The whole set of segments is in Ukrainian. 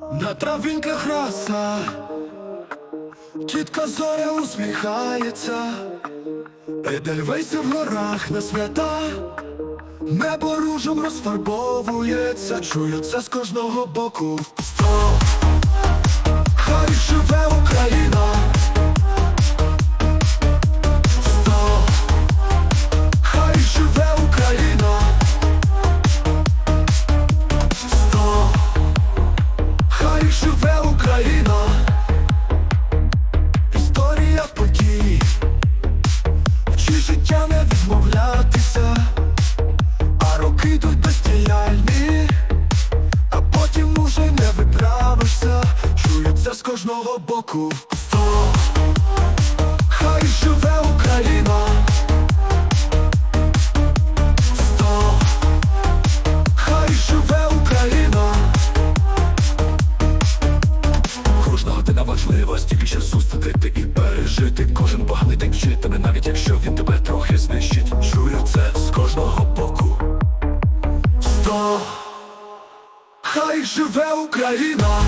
На травинках раса, тітка зоря усміхається, Едельвейси в горах на свята, небо ружом розфарбовується, це з кожного боку. Роки а потім уже не виправишся, чується з кожного боку. Хай живе Україна. Сто, хай живе Україна. Кожна година важлива, стільки часу студити і пережити. Кожен поганий день вчитиме, навіть якщо він Хай живе Україна.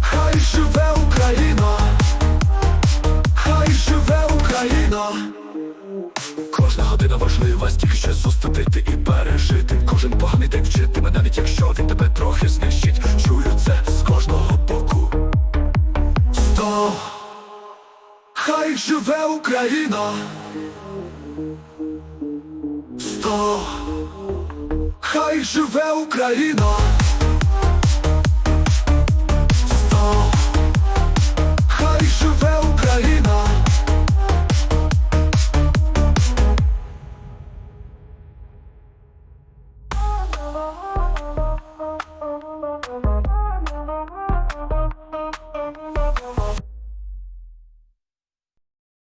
Хай живе Україна. Хай живе Україна. Кожна година важлива, стільки часу студити і пережити. Кожен поганий день вчитиме, навіть якщо він тебе трохи знищить. Чую це з кожного боку. Сто, хай живе Україна. Хай живе Україна.